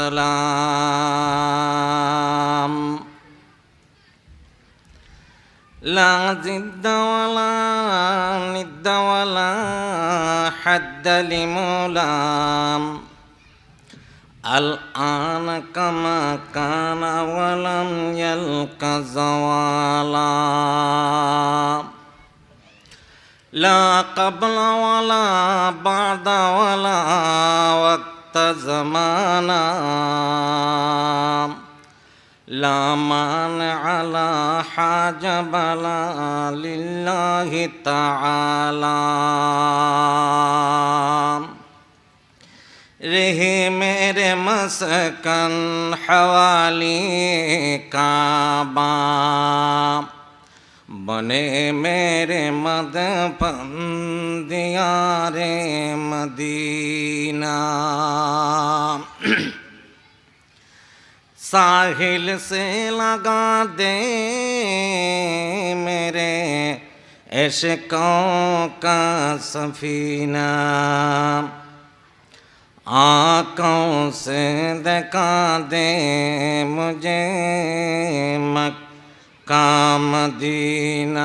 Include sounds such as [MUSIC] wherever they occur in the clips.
سلام لا زد ولا ند ولا حد لمولام. الآن كما كان ولم يلق زوالا. لا قبل ولا بعد ولا وقت. زمانا لا مانع على حاجة بلا لله تعالى رہے میرے مسکن حوالی کعبہ बने मेरे मद पंदिया रे मदीना। [CLEARS THROAT] साहिल से लगा दे मेरे ऐशकों का सफीना। आँखों से दिखा दे मुझे मक کا مدینہ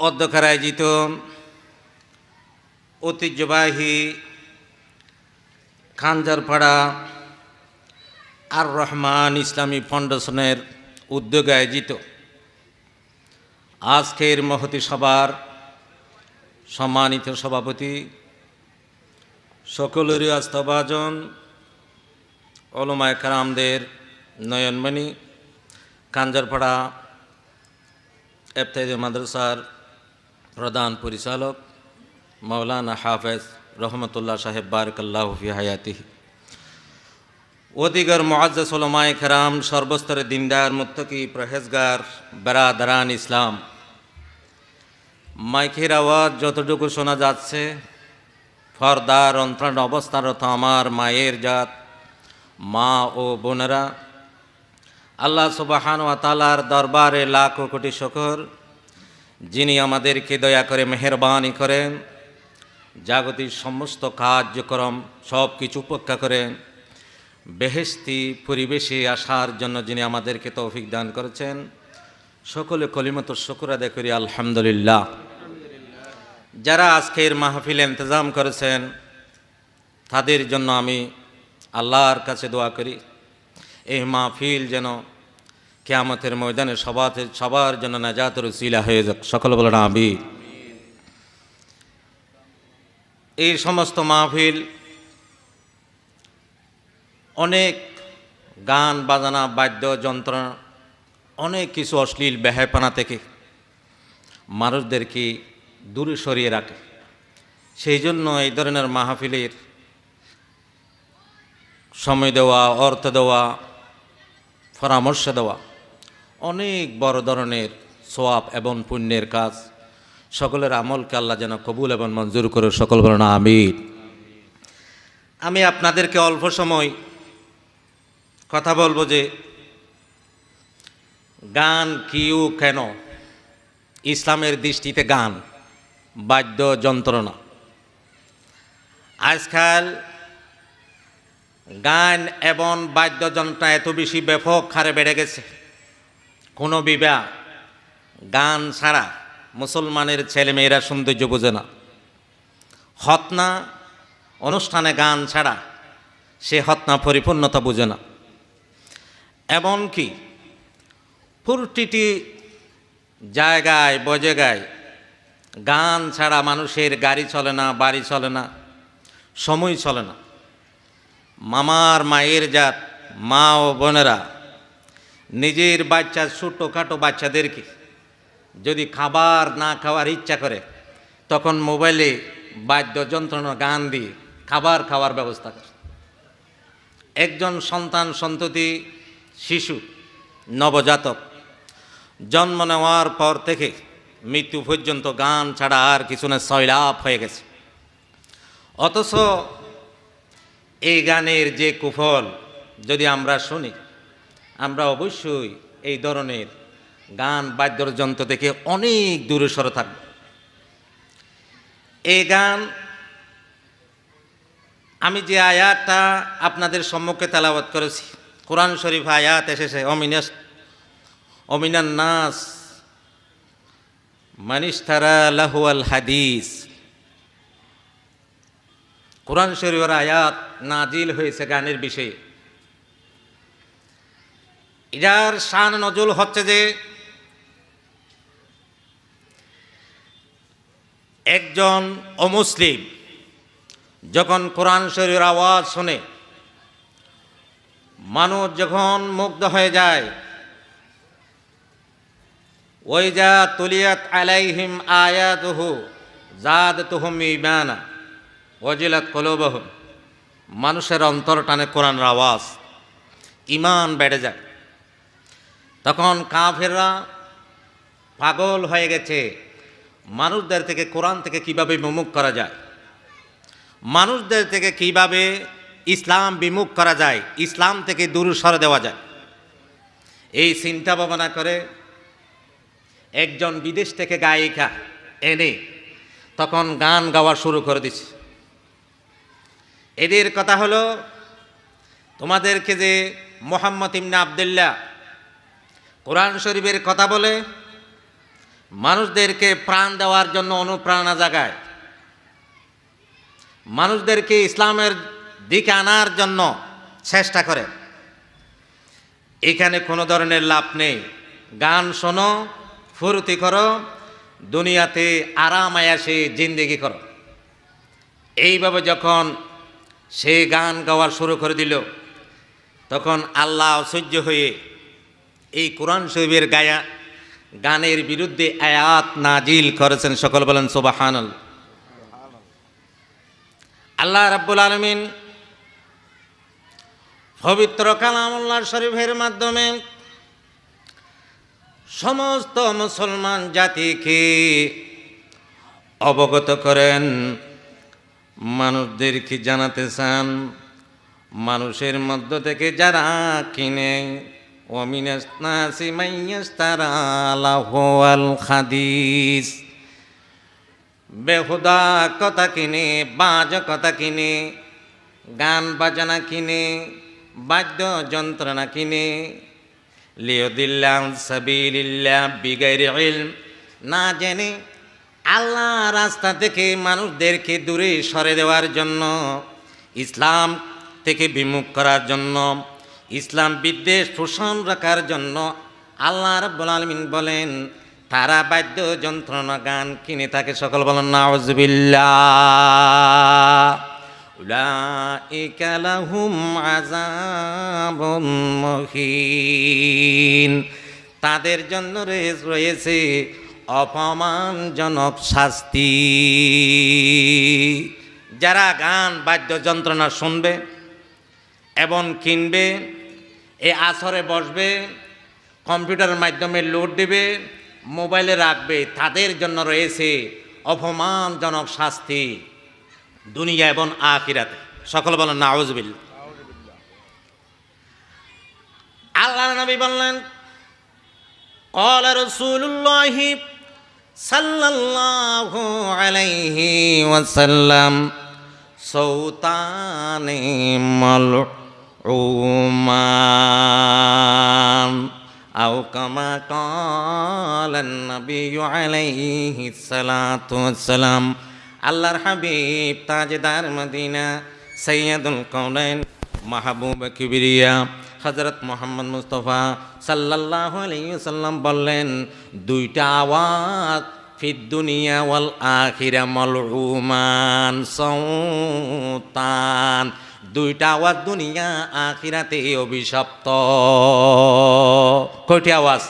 আয়োজিত ঐতিহ্যবাহী খানজারপাড়া আর রহমান ইসলামী ফাউন্ডেশনের উদ্যোগে আয়োজিত আজকের মহতি সভার সম্মানিত সভাপতি, সকলেরই আস্থাভাজন অলমায় কারামদের নয়নমণি, কাঞ্জারপাড়া এফতাইদ মাদ্রাসার প্রধান পরিচালক মৌলানা হাফেজ রহমতুল্লাহ সাহেব বারকাল্লাহ ফি হায়াতিহি। ওদিগর মুআজ্জাজ ওলামায়ে কেরাম সর্বস্তরে দিনদার, মুত্তকি, প্রহেজগার, বেরাদারান ইসলাম। মাইকের আওয়াজ যতটুকু শোনা যাচ্ছে, ফরদার অন্তরণ অবস্থানরত আমার মায়ের জাত। মা ও বোনেরা, আল্লাহ সুবাহান ওয়া তালার দরবারে লাখ কোটি শকর, যিনি আমাদেরকে দয়া করে মেহরবানি করেন, জাগতিক সমস্ত কার্যক্রম সব কিছু উপেক্ষা করেন বেহেস্তি পরিবেশে আসার জন্য যিনি আমাদেরকে তৌফিক দান করেছেন, সকলে কলিমত শুকুর আদায় করি, আলহামদুলিল্লাহ। যারা আজকের মাহফিল ইন্তজাম করেছেন, তাদের জন্য আমি আল্লাহর কাছে দোয়া করি। এই মাহফিল যেন কেয়ামতের ময়দানে সবার সবার জন্য নাজাতের উসিলা হয়ে যাক। সকল বলেন আবি এই সমস্ত মাহফিল অনেক গান বাজানা, বাদ্য যন্ত্রণা, অনেক কিছু অশ্লীল বেহায়পানা থেকে মানুষদেরকে দূরে সরিয়ে রাখে। সেই জন্য এই ধরনের মাহফিলের সময় দেওয়া, অর্থ দেওয়া, পরামর্শ দেওয়া। অনেক বড় ধরনের সোয়াব এবং পুণ্যের কাজ। সকলের আমলকে আল্লাহ যেন কবুল এবং মঞ্জুর করে সকল বলেন আমির আমি আপনাদেরকে অল্প সময় কথা বলব যে গান কিউ কেন? ইসলামের দৃষ্টিতে গান বাদ্য যন্ত্রণা আজকাল গান এবং বাদ্যযন্ত্র এত বেশি ব্যাপক হারে বেড়ে গেছে। কোনো বিবাহ গান ছাড়া মুসলমানের ছেলেমেয়েরা সৌন্দর্য বোঝে না। হতনা, অনুষ্ঠানে গান ছাড়া সে হতনা পরিপূর্ণতা বোঝে না। এমনকি প্রতিটি জায়গায়, বজেগায় গান ছাড়া মানুষের গাড়ি চলে না, বাড়ি চলে না, সময় চলে না। মামার মায়ের জাত, মা ও বোনেরা, নিজের বাচ্চা, ছোটোখাটো বাচ্চাদেরকে যদি খাবার না খাওয়ার ইচ্ছা করে, তখন মোবাইলে বাদ্যযন্ত্রণা গান দিয়ে খাবার খাওয়ার ব্যবস্থা করে। একজন সন্তান, সন্ততি, শিশু, নবজাতক, জন্ম নেওয়ার পর থেকে মৃত্যু পর্যন্ত গান ছাড়া আর কিছু না, সয়লাভ হয়ে গেছে। অথচ এই গানের যে কুফল, যদি আমরা শুনি, আমরা অবশ্যই এই ধরনের গান বাদ্যযন্ত্র থেকে অনেক দূরে সরে থাকব। এই গান আমি যে আয়াতটা আপনাদের সম্মুখে তেলাওয়াত করেছি, কোরআন শরীফ আয়াত এসেছে, অমিনাস অমিনান নাস মানিস্তারা লাহুয়াল হাদিস। কোরআন শরীফের আয়াত নাজিল হয়েছে গানের বিষয়ে। এটার শান নজুল হচ্ছে যে, একজন অমুসলিম যখন কোরআন শরীর আওয়াজ শোনে, মানুষ যখন মুগ্ধ হয়ে যায় ওই যা তুলিয়াত আলাইহিম আয়াতুহু জাদ তুহুম ইমানা ওজিলাত কলবহম। মানুষের অন্তর টানে কোরআনের আওয়াজ। ইমান বেড়ে যায়। তখন কাফেররা পাগল হয়ে গেছে। মানুষদের থেকে কোরআন থেকে কীভাবে বিমুখ করা যায়? মানুষদের থেকে কীভাবে ইসলাম বিমুখ করা যায়? ইসলাম থেকে দূর সরে দেওয়া যায়? এই চিন্তা ভাবনা করে একজন বিদেশ থেকে গায়িকা এনে তখন গান গাওয়া শুরু করে দিচ্ছে এদের কথা হলো, তোমাদেরকে যে মোহাম্মদ ইমনা আবদুল্লাহ কোরআন শরীফের কথা বলে, মানুষদেরকে প্রাণ দেওয়ার জন্য অনুপ্রেরণা জাগায়। মানুষদেরকে ইসলামের দিকে আনার জন্য চেষ্টা করে। এখানে কোনো ধরনের লাভ নেই। গান শোনো, ফুরতি করো, দুনিয়াতে আরাম আয়াসে জিন্দেগি করো। এইভাবে যখন সে গান গাওয়ার শুরু করে দিল। তখন আল্লাহ অসহ্য হয়ে এই কোরআন শরীফের গায়া, গানের বিরুদ্ধে আয়াত নাজিল করেছেন সকল বলেন সোবাহানল আল্লাহ রাব্বুল আলমিন পবিত্র কালামুল্লাহ শরীফের মাধ্যমে সমস্ত মুসলমান জাতিকে অবগত করেন। মানুষদেরকে জানাতে চান, মানুষের মধ্য থেকে যারা কিনে খাদিস বেহুদা কথা কিনে, বাজ কথা কিনে, গান বাজানা কিনে, বাদ্য যন্ত্রণা কিনে। লিয়দিল্লাহ সাবিলিল্লাহ বিগাইর ইলম, না জেনে আল্লাহ রাস্তা থেকে মানুষদেরকে দূরে সরে দেওয়ার জন্য, ইসলাম থেকে বিমুখ করার জন্য, ইসলাম বিদ্বেষ পোষণ রাখার জন্য আল্লাহ রাব্বুল আলমিন বলেন, তারা বাদ্য যন্ত্রণা গান কিনে থাকে। সকল বলেন তাদের জন্য রয়েছে অপমানজনক শাস্তি যারা গান বাদ্য যন্ত্রণা শুনবে এবং কিনবে এ আসরে বসবে কম্পিউটারের মাধ্যমে লোড দেবে মোবাইলে রাখবে তাদের জন্য রয়েছে অপমানজনক শাস্তি দুনিয়া এবং আখিরাতে সকল বলেন নাউজবিল আল্লাহ নবী বললেন قال رسول الله صلى الله عليه وسلم صوتان ملعومان أو كما قال النبي عليه الصلاة والسلام আল্লাহর হাবিব তাজদার মদিনা সৈয়দুল কৌলাইন মাহবুব কিবরিয়া হজরত মোহাম্মদ মুস্তফা সাল্লাহ আলাইসাল্লাম বললেন, দুইটা আওয়াজ ফিদ দুনিয়া ওয়াল আখিরা মলরুমান সৌতান দুইটা আওয়াজ দুনিয়া আখিরাতে অভিশপ্ত। কয়টি আওয়াজ?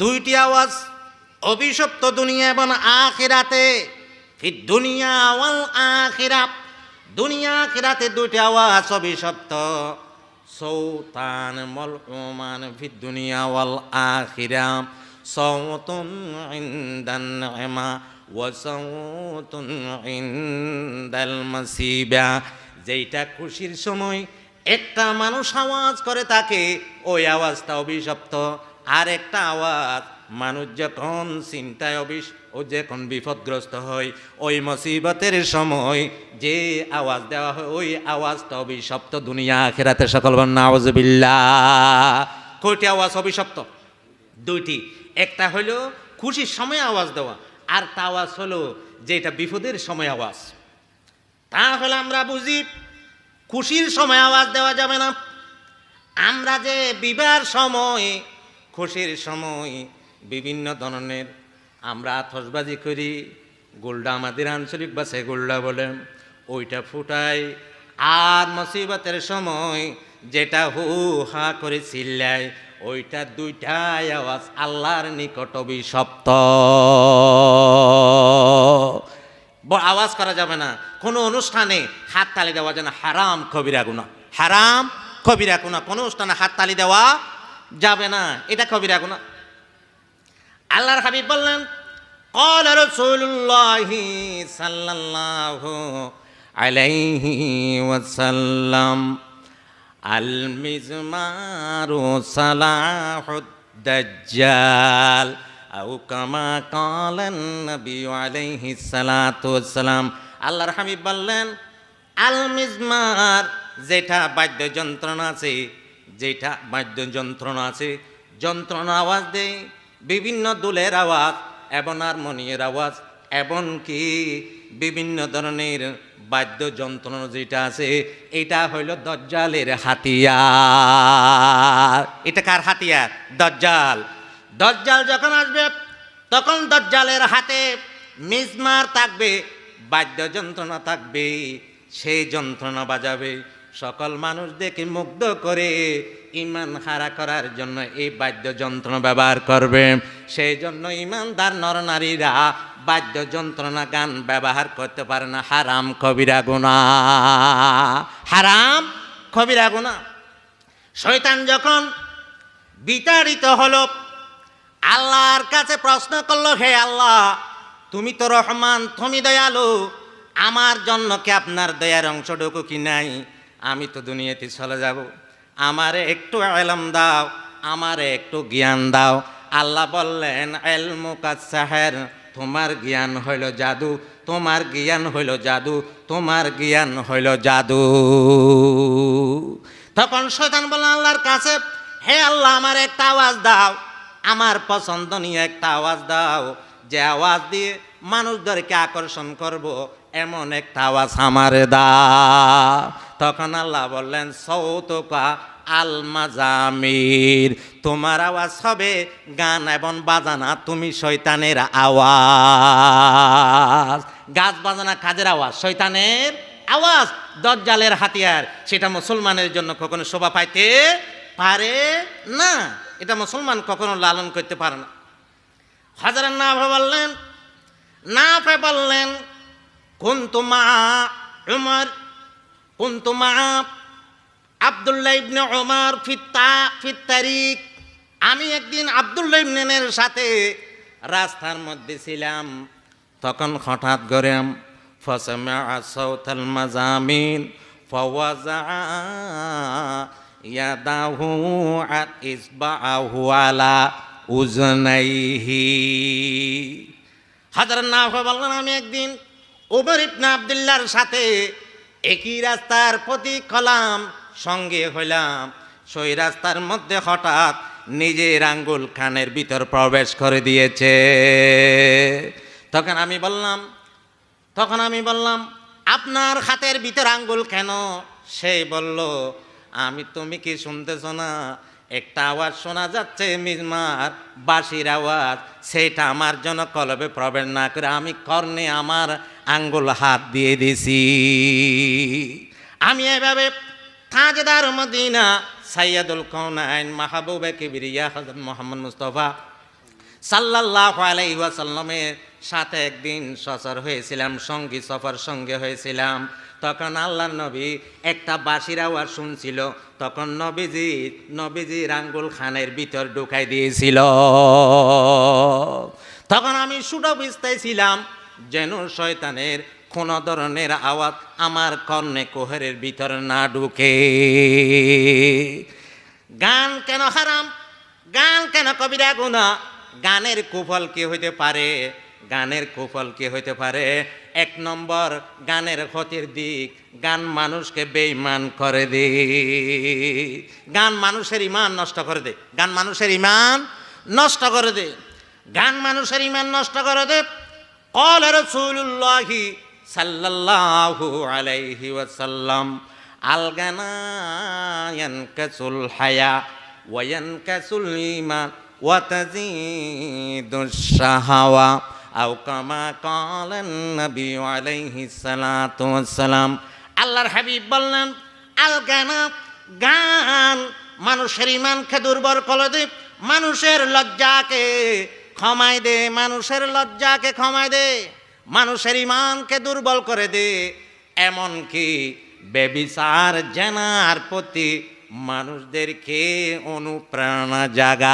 দুইটি আওয়াজ অভিশপ্ত দুনিয়া এবং আখিরাতে। ফিদ দুনিয়া ওয়াল আখিরা, দুনিয়া আখিরাতে দুইটি আওয়াজ অভিশপ্ত। সৌতান মলমান ফিদ দুনিয়া ওয়াল আখিরা। সৌতুন ইনদান নি'মা ওয়া সৌতুন ইনদাল যেইটা খুশির সময় একটা মানুষ আওয়াজ করে তাকে, ওই আওয়াজটা অভিশপ্ত। আর একটা আওয়াজ মানুষ যখন চিন্তায় অবিস ও যখন বিপদগ্রস্ত হয়, ওই মুসিবতের সময় যে আওয়াজ দেওয়া হয়, ওই আওয়াজটা অভিশপ্ত দুনিয়া আখেরাতে সকল নাওজবিল্লা কয়টি আওয়াজ অভিশপ্ত? দুইটি। একটা হলো খুশির সময় আওয়াজ দেওয়া, আর তা আওয়াজ হলো যেটা বিপদের সময় আওয়াজ। তাহলে আমরা বুঝি খুশির সময় আওয়াজ দেওয়া যাবে না। আমরা যে বিবাহ সময়, খুশির সময় বিভিন্ন ধরনের আমরা আতসবাজি করি, গোল্ডা আমাদের আঞ্চলিক ভাষায় গোল্ডা বলে। ওইটা ফুটাই, আর মুসিবতের সময় যেটা হু হা করে চিল্লায়, ওইটা দুইটাই আওয়াজ আল্লাহর নিকট ব- আওয়াজ করা যাবে না। কোনো অনুষ্ঠানে হাত তালি দেওয়া যেন হারাম কবিরা গুণা হারাম কবিরা গুণা কোনো অনুষ্ঠানে হাত তালি দেওয়া যাবে না। এটা কবিরা গুণা আল্লাহর হাবিব বললেন قال رسول الله صلى الله عليه وسلم المزمار صلاح الدجال أو كما قال النبي عليه الصلاة والسلام আল্লাহর হাবিব বললেন আল মিজমার যেটা বাদ্যযন্ত্রণা আছে যেটা বাদ্যযন্ত্রণা আছে যন্ত্রণা আওয়াজ দেয় বিভিন্ন দুলের আওয়াজ এবং হারমোনিয়ের আওয়াজ এমনকি বিভিন্ন ধরনের বাদ্যযন্ত্র যেটা আছে, এটা হইল দজ্জালের হাতিয়ার। এটা কার হাতিয়ার? দজ্জাল। দজ্জাল যখন আসবে, তখন দজ্জালের হাতে মিজমার থাকবে, বাদ্যযন্ত্রণা থাকবে, সেই যন্ত্রণা বাজাবে। সকল মানুষ দেখে মুগ্ধ করে ইমান হারা করার জন্য এই বাদ্যযন্ত্র ব্যবহার করবে। সেই জন্য ইমানদার নরনারীরা বাদ্যযন্ত্রণা গান ব্যবহার করতে পারে না। হারাম কবিরা গুণা। হারাম কবিরা গুণা। শয়তান যখন বিতাড়িত হলো, আল্লাহর কাছে প্রশ্ন করল, হে আল্লাহ, তুমি তো রহমান, তুমি দয়ালু, আমার জন্য কি আপনার দয়ার অংশটুকু কি নাই? আমি তো দুনিয়াতে চলে যাব। আমারে একটু এলম দাও, আমারে একটু জ্ঞান দাও। আল্লাহ বললেন এলমুকাসাহের তোমার জ্ঞান হইল জাদু, তোমার জ্ঞান হইল জাদু, তোমার জ্ঞান হইল জাদু। তখন শয়তান বললেন, আল্লাহর কাছে, হে আল্লাহ, আমার একটা আওয়াজ দাও, আমার পছন্দনীয় একটা আওয়াজ দাও। যে আওয়াজ দিয়ে মানুষদেরকে আকর্ষণ করব, এমন একটা আওয়াজ আমারে দাও। তখন আল্লাহ বললেন, সৌতকা আল মাজামির তোমার আওয়াজ হবে গান এবং বাজানা, তুমি শয়তানের আওয়াজ। গাছ বাজানা কাজের আওয়াজ, শয়তানের আওয়াজ। দজ্জালের হাতিয়ার, সেটা মুসলমানের জন্য কখনো শোভা পাইতে পারে না। এটা মুসলমান কখনো লালন করতে পারে না। হাজারের না বললেন না বললেন, কুন্তু মা উমর, কুন্তু মা আবদুল্লাহ ইবনে ওমর ফিত্তা ফিত্তারিক আমি একদিন আবদুল্লাহ ইবনের সাথে রাস্তার মধ্যে ছিলাম। তখন হঠাৎ করে ফসমা সৌতাল মাজামিন ফওয়াজা ইয়াদাহু আর ইসবাহু আলা উজনাইহি। হাজার না বললেন, আমি একদিন ওমর ইবনে আবদুল্লাহর সাথে একই রাস্তার প্রতি কলাম সঙ্গে হইলাম। সেই রাস্তার মধ্যে হঠাৎ নিজের আঙ্গুল খানের ভিতর প্রবেশ করে দিয়েছে। তখন আমি বললাম, তখন আমি বললাম, আপনার হাতের ভিতর আঙ্গুল কেন? সে বলল, আমি তুমি কি শুনতেছ না? একটা আওয়াজ শোনা যাচ্ছে মিজমার বাঁশির আওয়াজ। সেটা আমার জন্য কলবে প্রবেশ না করে আমি কর্ণে আমার আঙ্গুল হাত দিয়ে দিছি। আমি এভাবে তাজদার মদিনা সাইয়াদুল কৌনাইন মাহবুবে কিবিরিয়া হজরত মোহাম্মদ মুস্তফা সাল্লাহ আলাই ওয়াসাল্লামের সাথে একদিন সফর হয়েছিলাম, সঙ্গী সফর সঙ্গে হয়েছিলাম। তখন আল্লাহ নবী একটা বাঁশির আওয়াজ শুনছিল, তখন নবীজি নবীজি রাঙ্গুল খানের ভিতর ঢুকাই দিয়েছিল। তখন আমি সুটো ছিলাম, যেন শয়তানের কোনো ধরনের আওয়াজ আমার কর্ণে কোহরের ভিতর না ঢুকে গান কেন হারাম গান কেন কবিরা গুণা গানের কুফল কি হইতে পারে গানের কুফল কি হইতে পারে এক নম্বর গানের ক্ষতির দিক গান মানুষকে বেঈমান করে দে গান মানুষের ইমান নষ্ট করে দে গান মানুষের ইমান নষ্ট করে দে গান মানুষের ইমান নষ্ট করে দে قال رسول الله সাল্লাল্লাহু আলাইহি ওয়াসাল্লাম, আলগানায়ানকাসুল হায়া ওয়ানকাসুল ইমান ওয়াতাজিদুশ শাহাওয়া আও কামা কালান নবী আলাইহি সালাতু ওয়াসালাম। আল্লাহর হাবিব বললেন, আলগানা গান মানুষের ইমানকে দুর্বল করে দে, মানুষের লজ্জাকে ক্ষমায় দে, মানুষের লজ্জাকে ক্ষমায় দে। মানুষের ইমানকে দুর্বল করে দে, এমনকি বেবিচার জানার প্রতি মানুষদেরকে অনুপ্রেরণা জাগায়।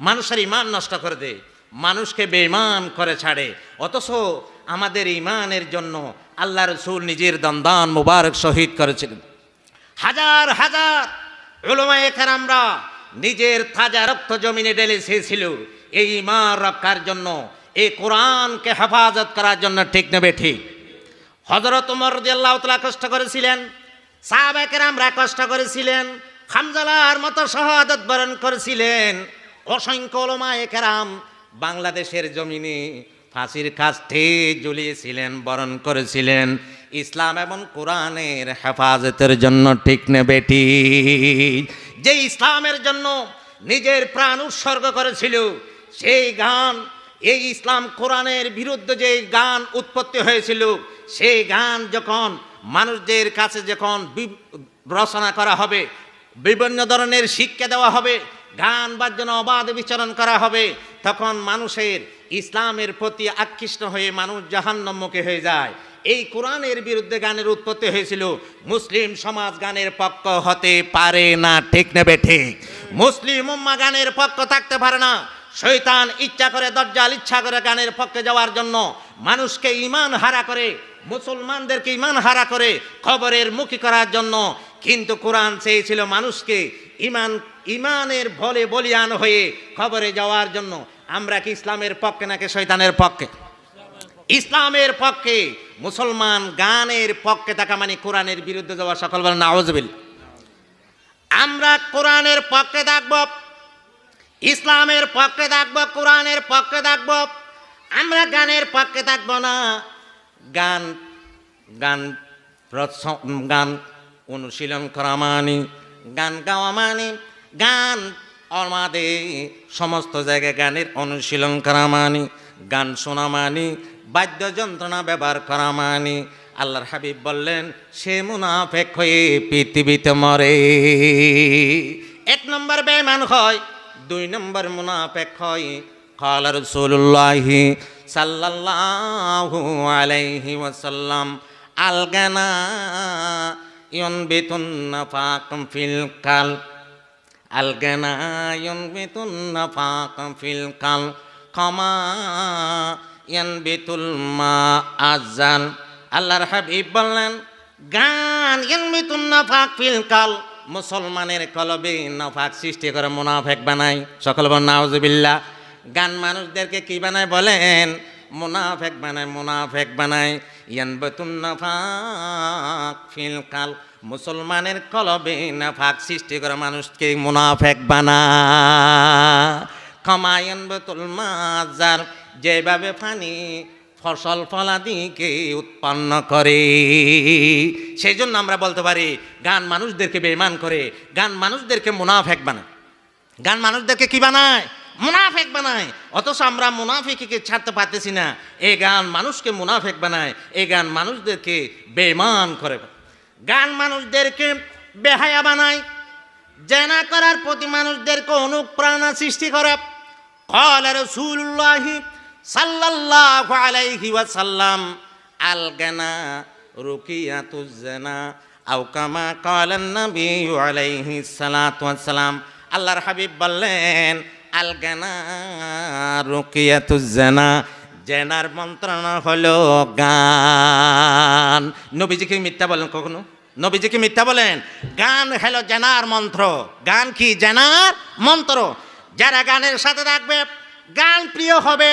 মানুষের ইমান নষ্ট করে দে, মানুষকে বেঈমান করে ছাড়ে। অথচ আমাদের ইমানের জন্য আল্লাহ রসুল নিজের দন্দান মুবারক শহীদ করেছিলেন। হাজার হাজার উলমায়ে কেরামরা নিজের তাজা রক্ত জমিনে ঢেলে চেয়েছিল এই ইমান রক্ষার জন্য, এই কোরআনকে হেফাজত করার জন্য ঠিক নেবে ঠিক। হজরত উমর রাদিয়াল্লাহু তাআলা কষ্ট করেছিলেন, সাহাবা কেরামরা কষ্ট করেছিলেন হামজালার মতো শাহাদাত বরণ করেছিলেন। অসংখ্য কেরাম বাংলাদেশের জমিনে ফাঁসির কাছে ঝুলিয়েছিলেন, বরণ করেছিলেন। ইসলাম এবং কোরআনের হেফাজতের জন্য ঠিক নেবে ঠিক। যে ইসলামের জন্য নিজের প্রাণ উৎসর্গ করেছিল সেই গান, এই ইসলাম কোরআনের বিরুদ্ধে যে গান উৎপত্তি হয়েছিল, সেই গান যখন মানুষদের কাছে যখন রচনা করা হবে, বিভিন্ন ধরনের শিক্ষা দেওয়া হবে, গান বাদ্যন অবাধ বিচরণ করা হবে, তখন মানুষের ইসলামের প্রতি আকৃষ্ট হয়ে মানুষ জাহান্নম্মুখী হয়ে যায়। এই কোরআনের বিরুদ্ধে গানের উৎপত্তি হয়েছিল, মুসলিম সমাজ গানের পক্ষ হতে পারে না, ঠিক নেবে ঠিক। মুসলিম উম্মা গানের পক্ষ থাকতে পারে না শৈতান ইচ্ছা করে দরজাল ইচ্ছা করে গানের পক্ষে যাওয়ার জন্য মানুষকে ইমান হারা করে, মুসলমানদেরকে ইমান হারা করে খবরের মুখী করার জন্য। কিন্তু কোরআন চেয়েছিল মানুষকে ইমান ইমানের ভলে বলিয়ান হয়ে খবরে যাওয়ার জন্য। আমরা কি ইসলামের পক্ষে নাকি শৈতানের পক্ষে? ইসলামের পক্ষে, মুসলমান গানের পক্ষে থাকা মানে কোরআনের বিরুদ্ধে যাওয়া সকল বলেন নাওজবিল আমরা কোরআনের পক্ষে থাকব ইসলামের পক্ষে থাকব, কোরআনের পক্ষে থাকব, আমরা গানের পক্ষে থাকব না। গান গান গান অনুশীলন করা মানে গান গাওয়া মানে গান আমাদের সমস্ত জায়গায় গানের অনুশীলন করা মানে গান শোনা মানে বাদ্যযন্ত্রণা ব্যবহার করা মানে। আল্লাহর হাবিব বললেন, সে মুনাফেক হয়ে পৃথিবীতে মরে। এক নম্বর বেমান হয়। দুই নম্বর মুনাফেক হয় قال رسول الله صلى الله عليه وسلم الغنى ينبت النفاق في القلب الغنى ينبت النفاق في القلب كما ينبت الماء الزل আল্লাহর হাবিব বললেন গান ইয়ানবিতুন নাফাক ফিল কাল মুসলমানের কলবে নাফাক সৃষ্টি করে মুনাফেক বানায়। সকল বল নাউজুবিল্লাহ। গান মানুষদেরকে কি বানায় বলেন? মুনাফেক বানায় মুনাফেক বানায়। ইয়ানবিতুন নাফাক ফিল কাল মুসলমানের কলবে নাফাক সৃষ্টি করে মানুষকে মুনাফেক বানা ক্ষমায়ন বেতুল মাজার, যেভাবে পানি ফসল ফলাদিকে উৎপন্ন করে। সেই জন্য আমরা বলতে পারি, গান মানুষদেরকে বেমান করে, গান মানুষদেরকে মুনাফেক বানায়। গান মানুষদেরকে কি বানায়? মুনাফেক বানায়। অথচ আমরা মুনাফেকে ছাড়তে পারতেছি না। এ গান মানুষকে মুনাফেক বানায়, এ গান মানুষদেরকে বেমান করে। গান মানুষদেরকে বেহায়া বানায়, জেনা করার প্রতি মানুষদেরকে অনুপ্রেরণা সৃষ্টি করে। কল রসুল্লাহি সাল্লাল্লাহু আলাইহি ওয়াসাল্লাম, আল গানা রুকিয়াতুজ্জানা আও কামা কালান নবী আলাইহি সালাতু ওয়াসালাম আল্লাহর হাবিব বললেন, আল গানা রুকিয়াতুজ্জানা জেনার মন্ত্রণা হলো গান। নবীজিকে মিথ্যা বলেন কখনো? নবীজিকে মিথ্যা বলেন, গান হলো জেনার মন্ত্র। গান কি? জেনার মন্ত্র। যারা গানের সাথে থাকবে, গান প্রিয় হবে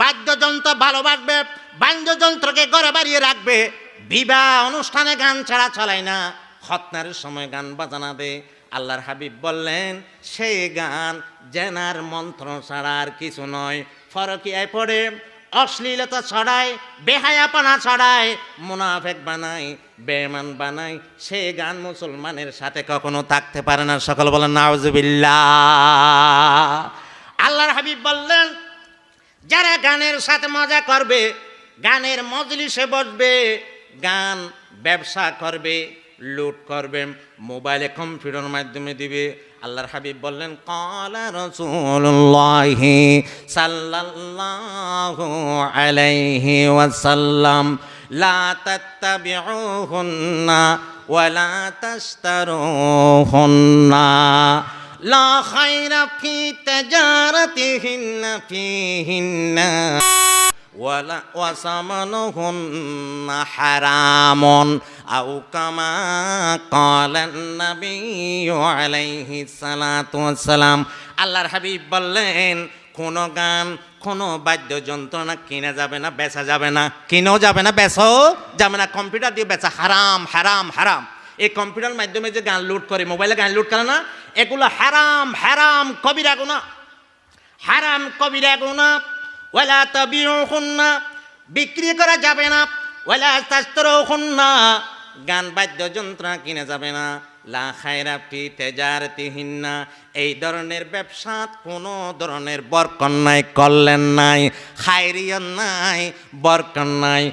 বাদ্যযন্ত্র ভালো ভালোবাসবে, বাদ্যযন্ত্রকে ঘরে বাড়িয়ে রাখবে, বিবাহ অনুষ্ঠানে গান ছাড়া চলায় না, খতনার সময় গান বাজানা দে। আল্লাহর হাবিব বললেন সেই গান জেনার মন্ত্র ছাড়া আর কিছু নয়, ফরকিয়ায় পড়ে, অশ্লীলতা ছড়ায়, বেহায়াপনা ছড়ায়, মুনাফেক বানায় বেমান বানায়, সে গান মুসলমানের সাথে কখনো থাকতে পারে না। সকল বলেন, নাউজুবিল্লাহ। আল্লাহর হাবিব বললেন যারা গানের সাথে মজা করবে, গানের মজলিসে বসবে, গান ব্যবসা করবে, লুট করবে, মোবাইলে কম্পিউটার মাধ্যমে দিবে। আল্লাহর হাবিব বললেন কলা রসুল্লাহি সাল্লাল্লাহু আলাইহি ওয়াসাল্লাম, লা তাত্তাবিউহুন্না ওয়ালা তাশতারুহুন্না। লা খায়রা ফি তাজারাতিহিন্না ফিহিন্না ওয়ালা ওয়াসামানুহুন্না হারামুন আও কামা ক্বালান নাবিয়্যু আলাইহি সালাতু ওয়াসসালাম। আল্লাহর হাবিব বললেন, কোন গান, কোন বাদ্যযন্ত্র না কিনা যাবে না, বেচা যাবে না। কিনেও যাবে না বেচাও যাবে না। কম্পিউটার দিয়ে বেচা, হারাম হারাম হারাম। এই কম্পিউটার মাধ্যমে যে গান লোড করে, মোবাইলে গান লোড করে না এগুলো হারাম হারাম কবিরা গুণা হারাম কবিরা গুণা ওয়ালা না বিক্রি করা যাবে না। ওয়ালা না গান বাদ্যযন্ত্র কিনে যাবে না। লা খায়রা ফি তেজারতিহিন্না, এই ধরনের ব্যবসা কোনো ধরনের বরকন নাই, কল্যাণ নাই খায়রিয়ন নাই বরকন নাই।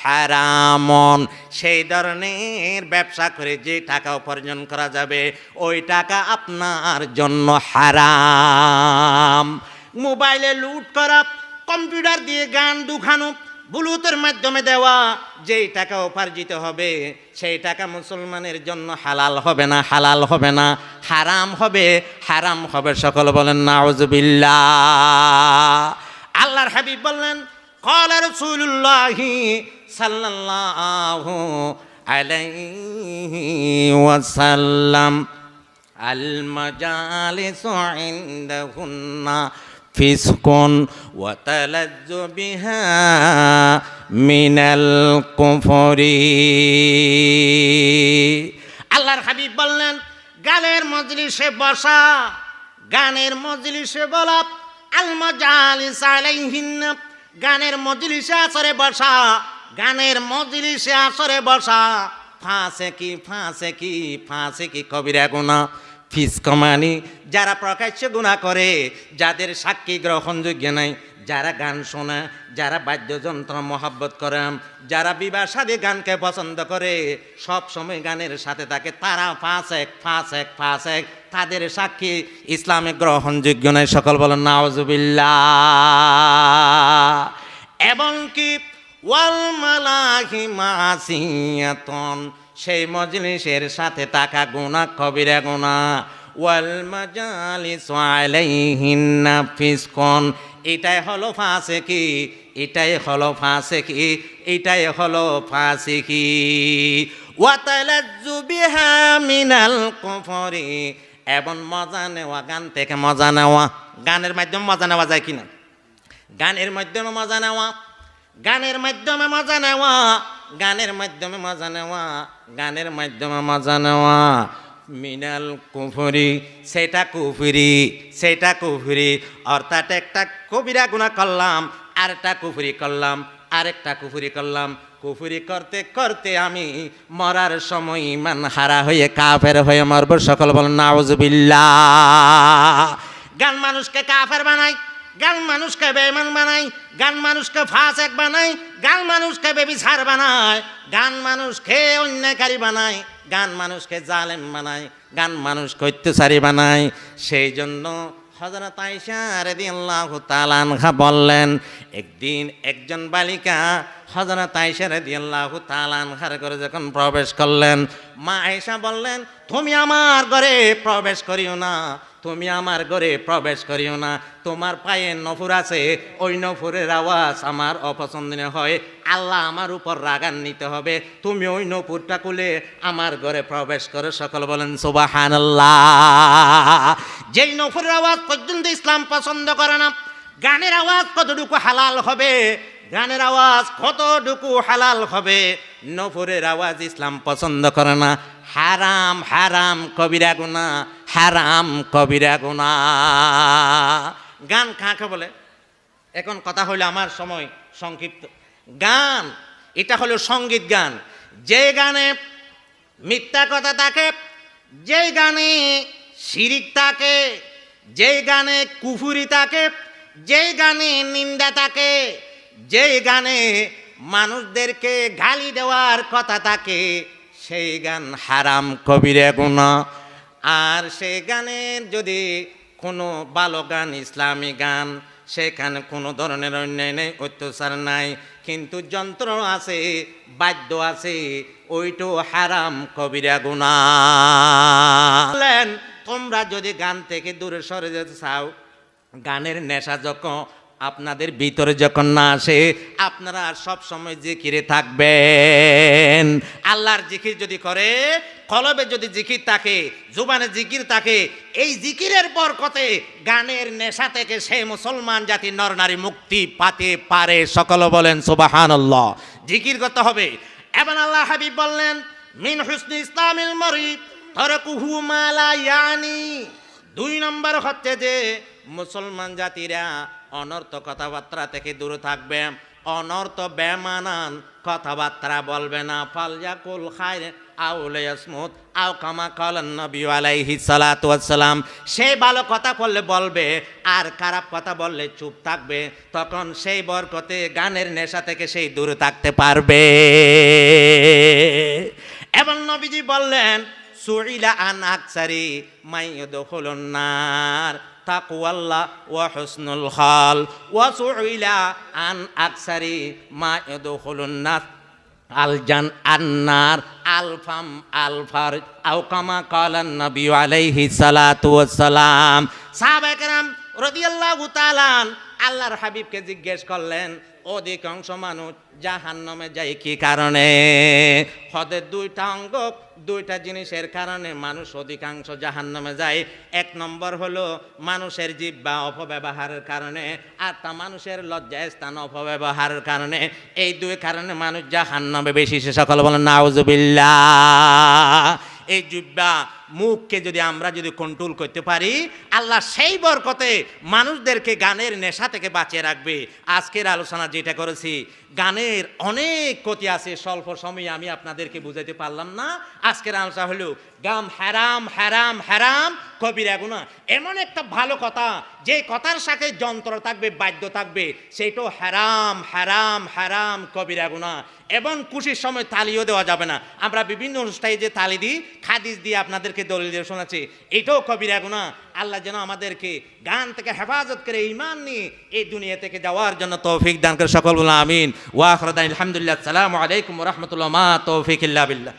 হারামন, সেই ধরনের ব্যবসা করে যে টাকা উপার্জন করা যাবে, ওই টাকা আপনার জন্য হারাম। মোবাইলে লুট করা, কম্পিউটার দিয়ে গান দুখানো ব্লুথের মাধ্যমে দেওয়া যেই টাকা উপার্জিত হবে সেই টাকা মুসলমানের জন্য হালাল হবে না হালাল হবে না হারাম হবে হারাম হবে সকল বলেন নাউজুবিল্লাহ আল্লাহর হাবিব বললেন قال رسول الله صلى الله عليه وسلم المجالس عندهن فسق وتلذ بها من الكفر আল্লাহর হাবিব বললেন গানের মজলিসে বসা গানের মজলিসে বলা আল মজালিস আলাইহিন গানের মজলিসে আসরে বসা গানের মজলিসে আসরে বসা ফাঁসে কি ফাঁসে কি ফাঁসে কি কবিরা গুণা ফিস কমানি, যারা প্রকাশ্য গুণা করে, যাদের সাক্ষী গ্রহণযোগ্য নাই, যারা গান শোনা, যারা বাদ্যযন্ত্র মহাব্বত করে, যারা বিবাহ সাদী গানকে পছন্দ করে, সব সময় গানের সাথে থাকে, তারা ফাঁস এক ফাঁস এক ফাঁস এক তাদের সাক্ষী ইসলামে গ্রহণযোগ্য নয় সকল বলেন, নাওজুবিল্লাহ। এবং কি, ওয়াল মালাহি মাসিয়াতন। সেই মজলিসের সাথে তাকা গুণা কবিরা গুণা ওয়াল মাজালিস আলাইহিন্না ফিসকন এটাই হলো ফাঁসে কি এটাই হলো ফাঁসে কি এটাই হলো ফাঁসে কি ওয়াতালাজ্জু বিহা মিনাল কুফরি। এবং মজা নেওয়া, গান থেকে মজা নেওয়া। গানের মাধ্যমে মজা নেওয়া যায় কিনা? গানের মাধ্যমে মজা নেওয়া। গানের মাধ্যমে মজা নেওয়া। গানের মাধ্যমে মজা নেওয়া, গানের মাধ্যমে মজা নেওয়া। মিনাল কুফুরি, সেটা কুফুরি সেটা কুফুরি। অর্থাৎ একটা কবিরা গুণা করলাম, আরেকটা কুফুরি করলাম, আরেকটা কুফুরি করলাম। কুফুরি করতে করতে আমি মরার সময় ইমান হারা হয়ে, কাফের হয়ে মরব। সকল বল নাউজুবিল্লাহ। গান মানুষকে কাফের বানায়। গান মানুষকে বেমান বানায়, গান মানুষকে ফাঁস এক বানায়, গান মানুষকে বেবিচার বানায়, গান মানুষকে অন্যায়কারী বানায়, গান মানুষকে জালেম বানায়, গান মানুষকে অত্যাচারী বানায়। সেই জন্য হজরত আনহা বললেন, একদিন একজন বালিকা হজরত আইসা রাদিয়াল্লাহু তাআলা আনহার ঘরে যখন প্রবেশ করলেন, মা আয়েশা বললেন, তুমি আমার ঘরে প্রবেশ করিও না তুমি আমার ঘরে প্রবেশ করিও না। তোমার পায়ে নফুর আছে, ওই নফুরের আওয়াজ আমার অপছন্দনীয় হয়। আল্লাহ আমার উপর রাগান্বিত হবে। তুমি ওই নপুরটা খুলে আমার ঘরে প্রবেশ করে। সকল বলেন সুবাহান যেই নফুরের আওয়াজ পর্যন্ত ইসলাম পছন্দ করে না, গানের আওয়াজ কতটুকু হালাল হবে? গানের আওয়াজ কতটুকু হালাল হবে? নফরের আওয়াজ ইসলাম পছন্দ করে না। হারাম হারাম, কবিরা গুনা হারাম কবিরা গুনা গান কাকে বলে? এখন কথা হলো আমার সময় সংক্ষিপ্ত। গান, এটা হলো সংগীত গান। যে গানে মিথ্যা কথা থাকে, যে গানে শিরিক থাকে, যে গানে কুফুরি থাকে, যে গানে নিন্দা থাকে, যে গানে মানুষদেরকে গালি দেওয়ার কথা থাকে, সেই গান হারাম কবিরে গুণা। আর সেই গানের যদি কোনো ভালো গান, ইসলামী গান, সেখানে কোনো ধরনের অন্যায় নেই, অত্যাচার নাই, কিন্তু যন্ত্র আছে, বাদ্য আছে, ওইটো হারাম কবিরা গুণা। তোমরা যদি গান থেকে দূরে সরে যেতে চাও, গানের নেশা যখন আপনাদের ভিতরে যখন না আসে, আপনারা সব সময় জিকিরে থাকবেন। আল্লাহর জিকির যদি করে, কলবে যদি জিকির থাকে, জুবানে জিকির থাকে, এই জিকিরের পর কতে গানের নেশা থেকে সে মুসলমান জাতি নর নারী মুক্তি পাতে পারে। সকল বলেন সুবাহান জিকির করতে হবে। এবং আল্লাহ হাবিব বললেন, মিন হুসনি ইসলামিল মরিদ দুই নম্বর হচ্ছে যে, মুসলমান জাতিরা অনর্থ কথাবার্তা থেকে দূরে থাকবে। অনর্থ বেমানান কথাবার্তা বলবে না। ফালজাকুল খায় আউলে ইয়াসমুত, আও কামা কালান নবী আলাইহি সালাতু ওয়াসসালাম। সে ভালো কথা বললে বলবে, আর খারাপ কথা বললে চুপ থাকবে। তখন সেই বরকতে, গানের নেশা থেকে সেই দূরে থাকতে পারবে। এবং নবীজি বললেন, সুইলা আন আকসারি মাইয়দখুলুন নার। তাকুয়াল্লা ওয়া হুসনুল খাল ওয়া সুইলা আন আকসারি আলজান আন্নার আলফাম আলফার আও কামা কালান নবী আলাইহি সালাতু ওয়াসসালাম। সাহাবায়ে আল্লাহর হাবিবকে জিজ্ঞেস করলেন অধিকাংশ মানুষ জাহান্নামে যায় কি কারণে? হদের দুইটা অঙ্গ, দুইটা জিনিসের কারণে মানুষ অধিকাংশ জাহান্নামে যায়। এক নম্বর হলো মানুষের জিব্বা অপব্যবহারের কারণে, আর তা মানুষের লজ্জা স্থান অপব্যবহারের কারণে। এই দুই কারণে মানুষ জাহান্নামে বেশি। সে সকল বলেন, নাউজুবিল্লাহ। এই জিব্বা মুখকে যদি আমরা যদি কন্ট্রোল করতে পারি আল্লাহ সেই বরকতে মানুষদেরকে গানের নেশা থেকে বাঁচিয়ে রাখবে। আজকের আলোচনা যেটা করেছি, গানের অনেক ক্ষতি আছে, স্বল্প সময়ে আমি আপনাদেরকে বুঝাইতে পারলাম না। আজকের আলোচনা হলো, গাম হ্যারাম হ্যারাম হ্যারাম কবিরা গুণা এমন একটা ভালো কথা, যে কথার সাথে যন্ত্র থাকবে, বাদ্য থাকবে সেইটাও হ্যারাম হ্যারাম হ্যারাম কবিরা গুণা এবং খুশির সময় তালিও দেওয়া যাবে না। আমরা বিভিন্ন অনুষ্ঠানে যে তালি দিই খাদিস দিয়ে আপনাদেরকে দলিল শোনাচ্ছি, এটাও কবিরা গুণা আল্লাহ যেন আমাদেরকে গান থেকে হেফাজত করে ইমান নিয়ে এই দুনিয়া থেকে যাওয়ার জন্য তৌফিক দান করে সকল বলা আমিন ওয়াখরদান আলহামদুলিল্লাহ সালামু আলাইকুম রহমতুল্লাহ। মা তৌফিক ইল্লা বিল্লাহ।